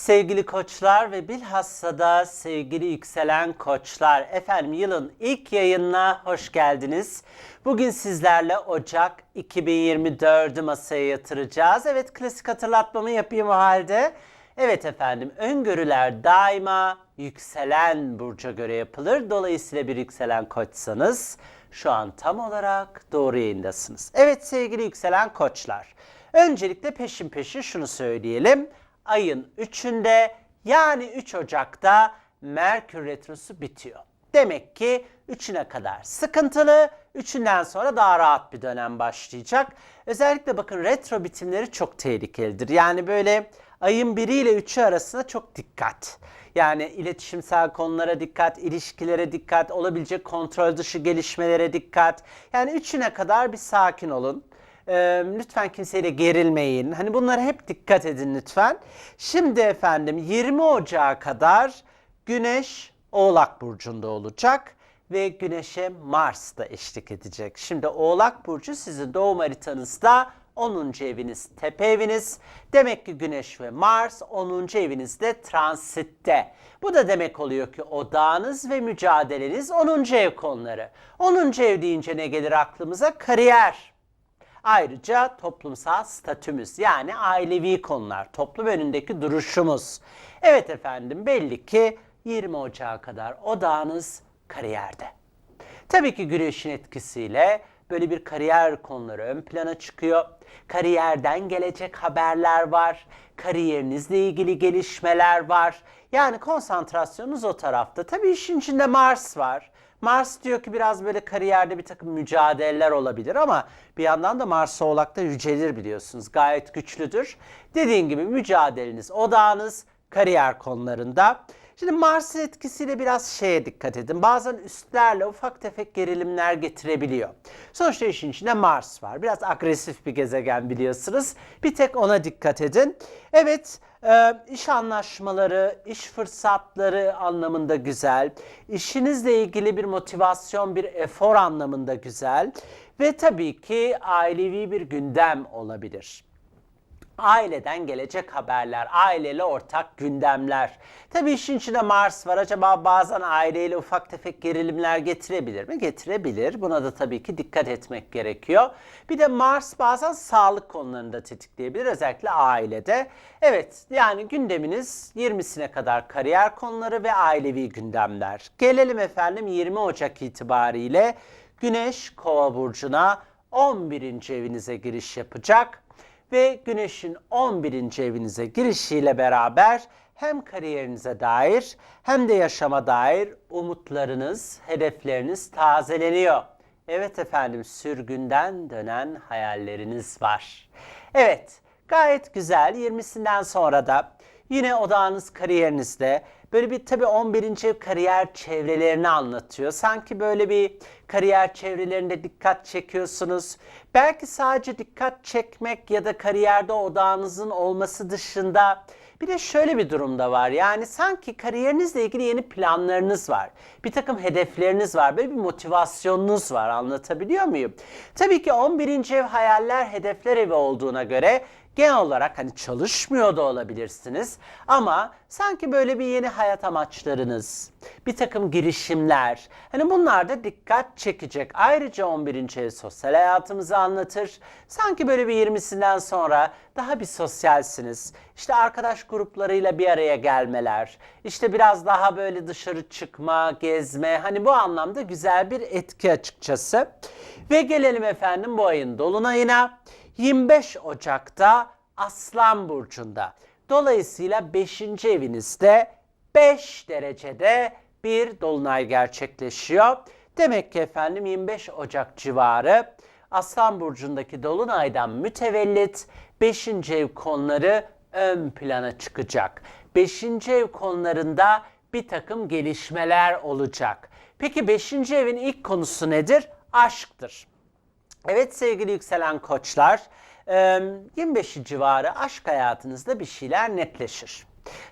Sevgili koçlar ve bilhassa da sevgili yükselen koçlar. Efendim yılın ilk yayınına hoş geldiniz. Bugün sizlerle Ocak 2024'ü masaya yatıracağız. Evet klasik hatırlatmamı yapayım o halde. Evet efendim öngörüler daima yükselen burca göre yapılır. Dolayısıyla bir yükselen koçsanız şu an tam olarak doğru yayındasınız. Evet sevgili yükselen koçlar. Öncelikle peşin peşin şunu söyleyelim. Ayın 3'ünde yani 3 Ocak'ta Merkür Retrosu bitiyor. Demek ki 3'üne kadar sıkıntılı, 3'ünden sonra daha rahat bir dönem başlayacak. Özellikle bakın retro bitimleri çok tehlikelidir. Yani böyle ayın 1 ile 3'ü arasında çok dikkat. Yani iletişimsel konulara dikkat, ilişkilere dikkat, olabilecek kontrol dışı gelişmelere dikkat. Yani 3'üne kadar bir sakin olun. Ee, lütfen kimseyle gerilmeyin. Hani bunlara hep dikkat edin lütfen. Şimdi efendim 20 Ocağı kadar Güneş Oğlak Burcu'nda olacak ve Güneş'e Mars da eşlik edecek. Şimdi Oğlak Burcu sizin doğum haritanızda 10. eviniz, tepe eviniz. Demek ki Güneş ve Mars 10. evinizde transitte. Bu da demek oluyor ki odağınız ve mücadeleniz 10. ev konuları. 10. ev deyince ne gelir aklımıza? Kariyer. Ayrıca toplumsal statümüz yani ailevi konular, toplum önündeki duruşumuz. Evet efendim belli ki 20 Ocağı kadar odağınız kariyerde. Tabii ki güneşin etkisiyle böyle bir kariyer konuları ön plana çıkıyor. Kariyerden gelecek haberler var. Kariyerinizle ilgili gelişmeler var. Yani konsantrasyonunuz o tarafta. Tabii işin içinde Mars var. Mars diyor ki biraz böyle kariyerde bir takım mücadeleler olabilir ama bir yandan da Mars Oğlak'ta yücelir biliyorsunuz. Gayet güçlüdür. Dediğim gibi mücadeleniz, odağınız kariyer konularında. Şimdi Mars'ın etkisiyle biraz şeye dikkat edin. Bazen üstlerle ufak tefek gerilimler getirebiliyor. Sonuçta işin içinde Mars var. Biraz agresif bir gezegen biliyorsunuz. Bir tek ona dikkat edin. Evet, e, iş anlaşmaları, iş fırsatları anlamında güzel. İşinizle ilgili bir motivasyon, bir efor anlamında güzel. Ve tabii ki ailevi bir gündem olabilir aileden gelecek haberler, aileyle ortak gündemler. Tabii işin içinde Mars var. Acaba bazen aileyle ufak tefek gerilimler getirebilir mi? Getirebilir. Buna da tabii ki dikkat etmek gerekiyor. Bir de Mars bazen sağlık konularını da tetikleyebilir. Özellikle ailede. Evet yani gündeminiz 20'sine kadar kariyer konuları ve ailevi gündemler. Gelelim efendim 20 Ocak itibariyle Güneş Kova burcuna 11. evinize giriş yapacak ve Güneş'in 11. evinize girişiyle beraber hem kariyerinize dair hem de yaşama dair umutlarınız, hedefleriniz tazeleniyor. Evet efendim sürgünden dönen hayalleriniz var. Evet gayet güzel 20'sinden sonra da yine odağınız kariyerinizde böyle bir tabii 11. ev kariyer çevrelerini anlatıyor. Sanki böyle bir kariyer çevrelerinde dikkat çekiyorsunuz. Belki sadece dikkat çekmek ya da kariyerde odağınızın olması dışında bir de şöyle bir durumda var. Yani sanki kariyerinizle ilgili yeni planlarınız var. Bir takım hedefleriniz var. Böyle bir motivasyonunuz var. Anlatabiliyor muyum? Tabii ki 11. ev hayaller, hedefler evi olduğuna göre genel olarak hani çalışmıyor da olabilirsiniz ama sanki böyle bir yeni hayat amaçlarınız, bir takım girişimler hani bunlar da dikkat çekecek. Ayrıca 11. ev sosyal hayatımızı anlatır. Sanki böyle bir 20'sinden sonra daha bir sosyalsiniz. İşte arkadaş gruplarıyla bir araya gelmeler, işte biraz daha böyle dışarı çıkma, gezme hani bu anlamda güzel bir etki açıkçası. Ve gelelim efendim bu ayın dolunayına. 25 Ocak'ta Aslan Burcu'nda. Dolayısıyla 5. evinizde 5 derecede bir dolunay gerçekleşiyor. Demek ki efendim 25 Ocak civarı Aslan Burcu'ndaki dolunaydan mütevellit 5. ev konuları ön plana çıkacak. 5. ev konularında bir takım gelişmeler olacak. Peki 5. evin ilk konusu nedir? Aşktır. Evet sevgili yükselen koçlar, 25 civarı aşk hayatınızda bir şeyler netleşir.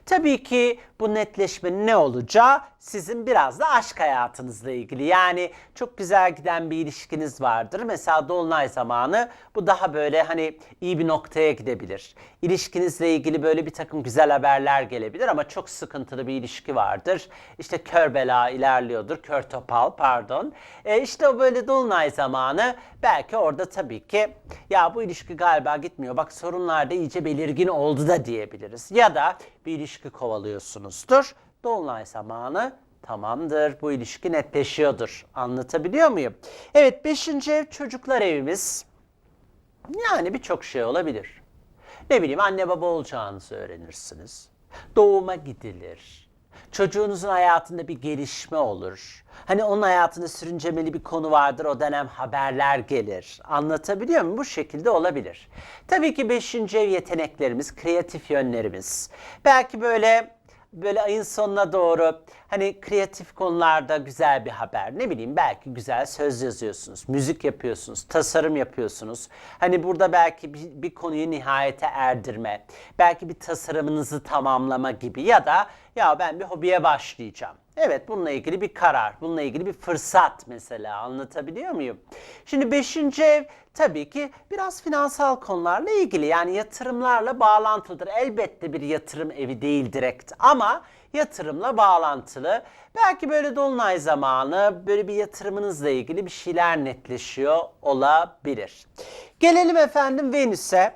Tabii ki bu netleşmenin ne olacağı sizin biraz da aşk hayatınızla ilgili. Yani çok güzel giden bir ilişkiniz vardır. Mesela dolunay zamanı bu daha böyle hani iyi bir noktaya gidebilir. İlişkinizle ilgili böyle bir takım güzel haberler gelebilir ama çok sıkıntılı bir ilişki vardır. İşte kör bela ilerliyordur, kör topal pardon. E işte o böyle dolunay zamanı belki orada tabii ki ya bu ilişki galiba gitmiyor. Bak sorunlar da iyice belirgin oldu da diyebiliriz. Ya da bir ilişki kovalıyorsunuzdur. Dolunay zamanı tamamdır. Bu ilişki netleşiyordur. Anlatabiliyor muyum? Evet 5. ev çocuklar evimiz. Yani birçok şey olabilir. Ne bileyim anne baba olacağınızı öğrenirsiniz. Doğuma gidilir. Çocuğunuzun hayatında bir gelişme olur. Hani onun hayatında sürüncemeli bir konu vardır. O dönem haberler gelir. Anlatabiliyor muyum? Bu şekilde olabilir. Tabii ki 5. ev yeteneklerimiz, kreatif yönlerimiz. Belki böyle böyle ayın sonuna doğru hani kreatif konularda güzel bir haber. Ne bileyim belki güzel söz yazıyorsunuz, müzik yapıyorsunuz, tasarım yapıyorsunuz. Hani burada belki bir, bir konuyu nihayete erdirme, belki bir tasarımınızı tamamlama gibi ya da ya ben bir hobiye başlayacağım. Evet bununla ilgili bir karar, bununla ilgili bir fırsat mesela anlatabiliyor muyum? Şimdi beşinci ev tabii ki biraz finansal konularla ilgili yani yatırımlarla bağlantılıdır. Elbette bir yatırım evi değil direkt ama yatırımla bağlantılı. Belki böyle dolunay zamanı böyle bir yatırımınızla ilgili bir şeyler netleşiyor olabilir. Gelelim efendim Venüs'e.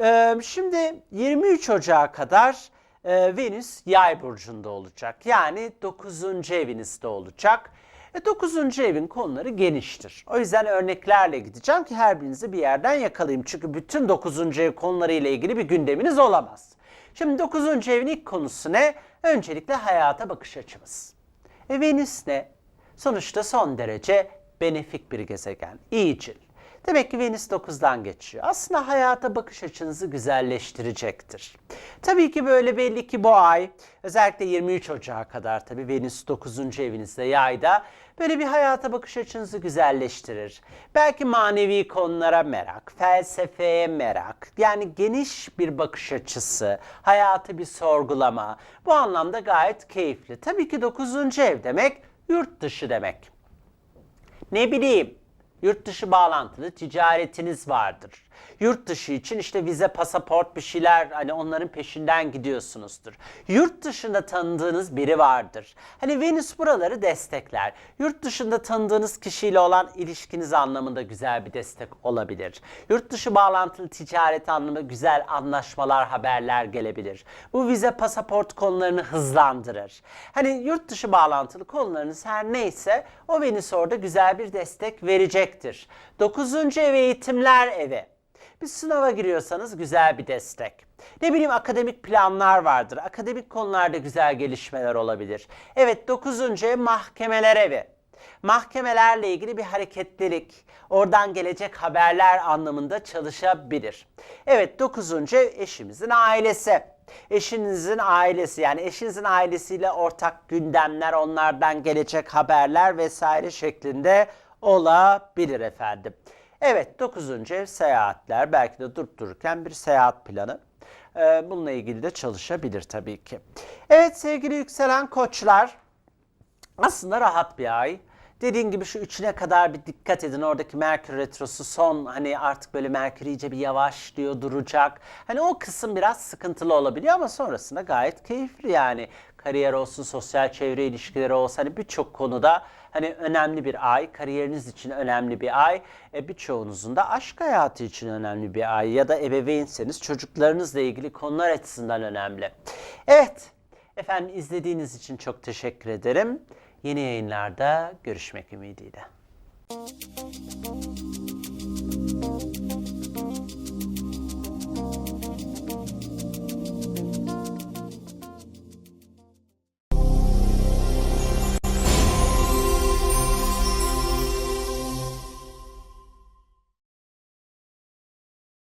Ee, şimdi 23 Ocağı kadar e, Venüs yay burcunda olacak. Yani 9. evinizde olacak. E 9. evin konuları geniştir. O yüzden örneklerle gideceğim ki her birinizi bir yerden yakalayayım. Çünkü bütün 9. ev konularıyla ilgili bir gündeminiz olamaz. Şimdi 9. evin ilk konusu ne? Öncelikle hayata bakış açımız. E Venüs ne? Sonuçta son derece benefik bir gezegen. İyicil. Demek ki Venüs 9'dan geçiyor. Aslında hayata bakış açınızı güzelleştirecektir. Tabii ki böyle belli ki bu ay özellikle 23 Ocağı kadar tabii Venüs 9. evinizde yayda böyle bir hayata bakış açınızı güzelleştirir. Belki manevi konulara merak, felsefeye merak, yani geniş bir bakış açısı, hayatı bir sorgulama. Bu anlamda gayet keyifli. Tabii ki 9. ev demek yurt dışı demek. Ne bileyim Yurt dışı bağlantılı ticaretiniz vardır. Yurt dışı için işte vize, pasaport bir şeyler hani onların peşinden gidiyorsunuzdur. Yurt dışında tanıdığınız biri vardır. Hani Venüs buraları destekler. Yurt dışında tanıdığınız kişiyle olan ilişkiniz anlamında güzel bir destek olabilir. Yurt dışı bağlantılı ticaret anlamında güzel anlaşmalar, haberler gelebilir. Bu vize, pasaport konularını hızlandırır. Hani yurt dışı bağlantılı konularınız her neyse o Venüs orada güzel bir destek verecektir. 9. ev eğitimler evi. Bir sınava giriyorsanız güzel bir destek. Ne bileyim akademik planlar vardır. Akademik konularda güzel gelişmeler olabilir. Evet 9. ev mahkemeler evi. Mahkemelerle ilgili bir hareketlilik, oradan gelecek haberler anlamında çalışabilir. Evet 9. ev eşimizin ailesi. Eşinizin ailesi yani eşinizin ailesiyle ortak gündemler, onlardan gelecek haberler vesaire şeklinde olabilir efendim. Evet 9. ev seyahatler belki de durup dururken bir seyahat planı. Ee, bununla ilgili de çalışabilir tabii ki. Evet sevgili yükselen koçlar aslında rahat bir ay. Dediğim gibi şu üçüne kadar bir dikkat edin. Oradaki Merkür Retrosu son hani artık böyle Merkür iyice bir yavaşlıyor, duracak. Hani o kısım biraz sıkıntılı olabiliyor ama sonrasında gayet keyifli yani. Kariyer olsun, sosyal çevre ilişkileri olsun hani birçok konuda hani önemli bir ay. Kariyeriniz için önemli bir ay. E, birçoğunuzun da aşk hayatı için önemli bir ay. Ya da ebeveynseniz çocuklarınızla ilgili konular açısından önemli. Evet, efendim izlediğiniz için çok teşekkür ederim. Yeni yayınlarda görüşmek ümidiyle.